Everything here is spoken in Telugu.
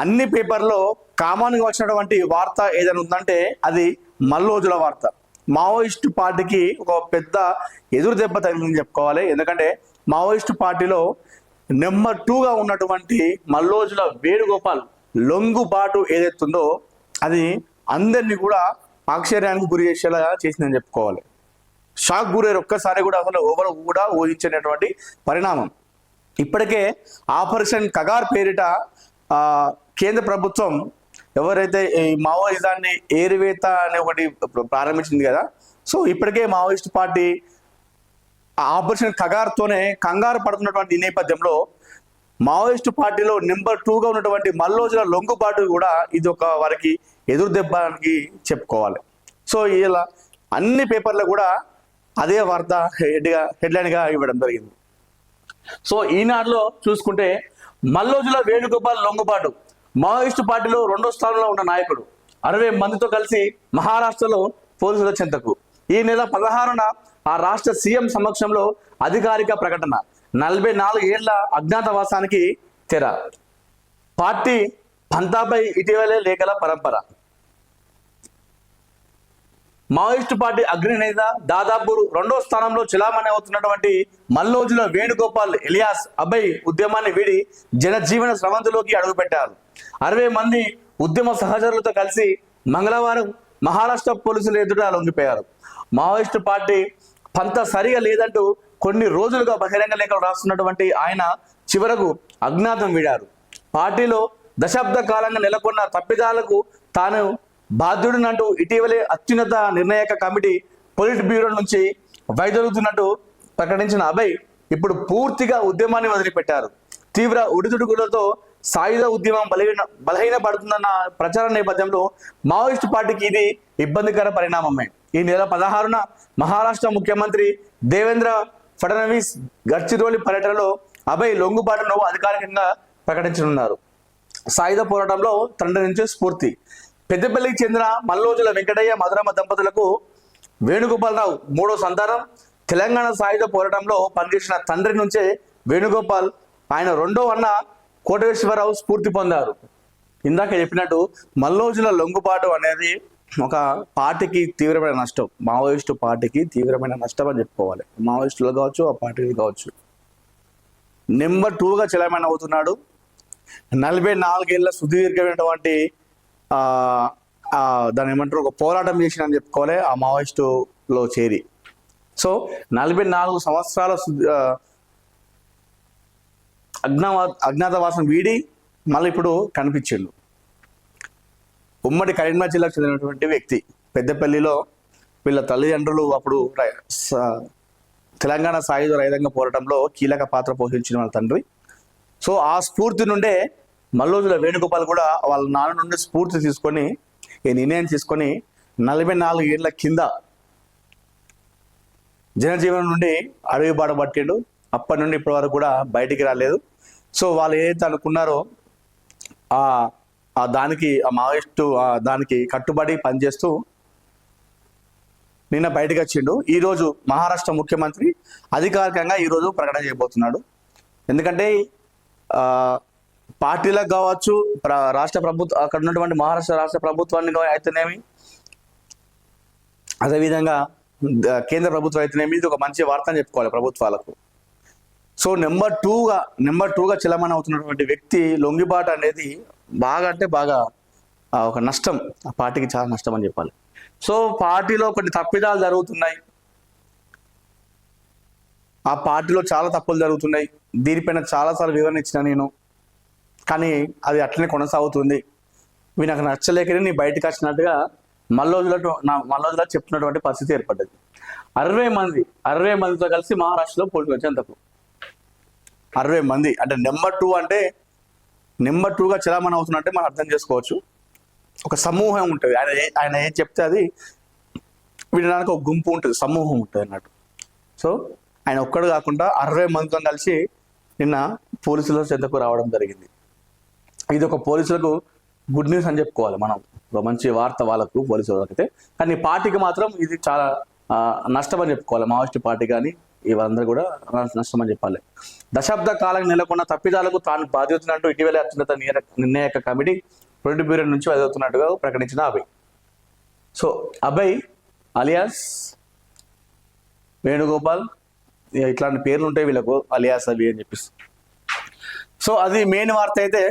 అన్ని పేపర్లో కామన్గా వచ్చినటువంటి వార్త ఏదైనా ఉందంటే అది మల్లోజుల వార్త. మావోయిస్టు పార్టీకి ఒక పెద్ద ఎదురు దెబ్బ తగిలిందని చెప్పుకోవాలి. ఎందుకంటే మావోయిస్టు పార్టీలో నెంబర్ టూగా ఉన్నటువంటి మల్లోజుల వేణుగోపాల్ లొంగుబాటు ఏదైతుందో అది అందరినీ కూడా ఆశ్చర్యానికి గురి చేసేలా చేసిందని చెప్పుకోవాలి. షాక్ గురయ్యారు. ఒక్కసారి కూడా అసలు ఎవరు కూడా ఊహించినటువంటి పరిణామం. ఇప్పటికే ఆపరేషన్ కగార్ పేరిట కేంద్ర ప్రభుత్వం ఎవరైతే ఈ మావోయిజాన్ని ఏరివేత అనే ఒకటి ప్రారంభించింది కదా సో ఇప్పటికే మావోయిస్ట్ పార్టీ ఆ ఆపరేషన్ కగార్తోనే కంగారు పడుతున్నటువంటి ఈ నేపథ్యంలో మావోయిస్టు పార్టీలో నెంబర్ టూగా ఉన్నటువంటి మల్లోజుల లొంగుబాటు కూడా ఇది ఒక వారికి ఎదురు దెబ్బకి చెప్పుకోవాలి. సో ఇలా అన్ని పేపర్లు కూడా అదే వార్త హెడ్గా హెడ్లైన్గా ఇవ్వడం జరిగింది. సో ఈనాడులో చూసుకుంటే మల్లోజుల వేణుగోపాల్ లొంగుబాటు మావోయిస్టు పార్టీలో రెండో స్థానంలో ఉన్న నాయకుడు. అరవై మందితో కలిసి మహారాష్ట్రలో పోలీసుల చెంతకు. ఈ నెల పదహారున ఆ రాష్ట్ర సీఎం సమక్షంలో అధికారిక ప్రకటన. నలభై నాలుగు ఏళ్ళ అజ్ఞాతవాసానికి తెర. పార్టీ పంతాపై ఇటీవలే లేఖల పరంపర. మావోయిస్టు పార్టీ అగ్రనేత దాదాపు రెండో స్థానంలో చిలామణి అవుతున్నటువంటి మల్లోజుల వేణుగోపాల్ ఎలియాస్ అభయ్ ఉద్యమాన్ని వీడి జనజీవన స్రవంతిలోకి అడుగుపెట్టారు. అరవై మంది ఉద్యమ సహచరులతో కలిసి మంగళవారం మహారాష్ట్ర పోలీసులు ఎదుట లొంగిపోయారు. మావోయిస్టు పార్టీ పంత సరిగా లేదంటూ కొన్ని రోజులుగా బహిరంగ లేఖలు రాస్తున్నటువంటి ఆయన చివరకు అజ్ఞాతం వీడారు. పార్టీలో దశాబ్ద కాలంగా నెలకొన్న తప్పిదాలకు తాను బాధ్యుడినంటూ ఇటీవలే అత్యున్నత నిర్ణాయక కమిటీ పొలిట్ బ్యూరో నుంచి వైదొలుగుతున్నట్టు ప్రకటించిన అభయ్ ఇప్పుడు పూర్తిగా ఉద్యమాన్ని వదిలిపెట్టారు. తీవ్ర ఉడిదుడుకులతో సాయుధ ఉద్యమం బలహీన బలహీనపడుతుందన్న ప్రచార నేపథ్యంలో మావోయిస్టు పార్టీకి ఇది ఇబ్బందికర పరిణామమే. ఈ నెల పదహారున మహారాష్ట్ర ముఖ్యమంత్రి దేవేంద్ర ఫడ్నవీస్ గడ్చిరోలి పర్యటనలో అభయ్ లొంగుబాటును అధికారికంగా ప్రకటించనున్నారు. సాయుధ పోరాటంలో తండ్రి నుంచి స్ఫూర్తి. పెద్దపల్లికి చెందిన మల్లోజుల వెంకటయ్య మధురమ్మ దంపతులకు వేణుగోపాలరావు మూడో సంతానం. తెలంగాణ సాయుధ పోరాటంలో పనిచేసిన తండ్రి నుంచే వేణుగోపాల్ ఆయన రెండో అన్న కోటేశ్వరరావు స్ఫూర్తి పొందారు. ఇందాక చెప్పినట్టు మల్లోజుల లొంగుబాటు అనేది ఒక పార్టీకి తీవ్రమైన నష్టం. మావోయిస్టు పార్టీకి తీవ్రమైన నష్టం అని చెప్పుకోవాలి. మావోయిస్టులు కావచ్చు ఆ పార్టీలు కావచ్చు. నెంబర్ టూగా చలమైన అవుతున్నాడు. నలభై నాలుగేళ్ళ సుదీర్ఘమైనటువంటి దాని దాన్ని ఏమంటారు? ఒక పోరాటం చేసిన అని చెప్పుకోవాలి ఆ మావోయిస్టులో చేరి. సో నలభై నాలుగు సంవత్సరాల అజ్ఞావా అజ్ఞాతవాసం వీడి మళ్ళీ ఇప్పుడు కనిపించిండు. ఉమ్మడి కరీంనగర్ జిల్లాకు చెందినటువంటి వ్యక్తి పెద్దపల్లిలో వీళ్ళ తల్లిదండ్రులు అప్పుడు తెలంగాణ సాయుధ రైతాంగ పోరాటంలో కీలక పాత్ర పోషించిన వాళ్ళ తండ్రి. సో ఆ స్ఫూర్తి నుండే మల్లోజుల వేణుగోపాల్ కూడా వాళ్ళ నాన్న నుండి స్ఫూర్తి తీసుకొని ఈ నిర్ణయం తీసుకొని నలభై నాలుగు ఏళ్ళ కింద జనజీవనం నుండి అడవి బాట పట్టిండు. అప్పటి నుండి ఇప్పటి వరకు కూడా బయటికి రాలేదు. సో వాళ్ళు ఏదైతే అనుకున్నారో ఆ ఆ దానికి ఆ మావోయిస్టు ఆ దానికి కట్టుబడి పనిచేస్తూ నిన్న బయటకు వచ్చిండు. ఈరోజు మహారాష్ట్ర ముఖ్యమంత్రి అధికారికంగా ఈరోజు ప్రకటన చేయబోతున్నాడు. ఎందుకంటే పార్టీలకు కావచ్చు రాష్ట్ర ప్రభుత్వ అక్కడ ఉన్నటువంటి మహారాష్ట్ర రాష్ట్ర ప్రభుత్వాన్ని అయితేనేమి? అదేవిధంగా కేంద్ర ప్రభుత్వం అయితేనేమి? ఇది ఒక మంచి వార్త అని చెప్పుకోవాలి ప్రభుత్వాలకు. సో నెంబర్ టూగా నెంబర్ టూగా చిలమని అవుతున్నటువంటి వ్యక్తి లొంగిబాట అనేది బాగా అంటే బాగా ఒక నష్టం. ఆ పార్టీకి చాలా నష్టం అని చెప్పాలి. సో పార్టీలో కొన్ని తప్పిదాలు జరుగుతున్నాయి. ఆ పార్టీలో చాలా తప్పులు జరుగుతున్నాయి. దీనిపైన చాలాసార్లు వివరణ ఇచ్చిన నేను. కానీ అది అట్లనే కొనసాగుతుంది. ఇవి నాకు నచ్చలేకనే నీ బయటకు వచ్చినట్టుగా మల్లోజులతో నా మల్లోజుల చెప్తున్నటువంటి పరిస్థితి ఏర్పడ్డది. అరవై మంది అరవై మందితో కలిసి మహారాష్ట్రలో పోటీ వచ్చేంతకు అరవై మంది అంటే నెంబర్ టూ అంటే నెంబర్ టూగా చలామణి అవుతున్నట్టే మనం అర్థం చేసుకోవచ్చు. ఒక సమూహం ఉంటుంది. ఆయన ఆయన ఏం చెప్తే అది వినడానికి ఒక గుంపు ఉంటుంది. సమూహం ఉంటుంది అన్నట్టు. సో ఆయన ఒక్కడు కాకుండా అరవై మందితో కలిసి నిన్న పోలీసుల చెంతకు రావడం జరిగింది. ఇది ఒక పోలీసులకు గుడ్ న్యూస్ అని చెప్పుకోవాలి మనం. ఒక మంచి వార్త వాళ్ళకు పోలీసు వాళ్ళకైతే. కానీ పార్టీకి మాత్రం ఇది చాలా నష్టం అని చెప్పుకోవాలి. మావోయిస్ట్ పార్టీ కానీ ఇవందరూ కూడా నష్టం అని చెప్పాలి. దశాబ్ద కాలం నెలకొన్న తప్పిదాలకు తాను బాధ్యతనంటూ ఇటీవల అత్యున్నత నియ- నిర్ణాయక కమిటీ పొలిట్ బ్యూరో నుంచి వదులుతున్నట్టుగా ప్రకటించిన అభయ్. సో అభయ్ అలియాస్ వేణుగోపాల్ ఇట్లాంటి పేర్లు ఉంటాయి వీళ్ళకు అలియాస్ అవి అని చెప్పేసి. సో అది మెయిన్ వార్త అయితే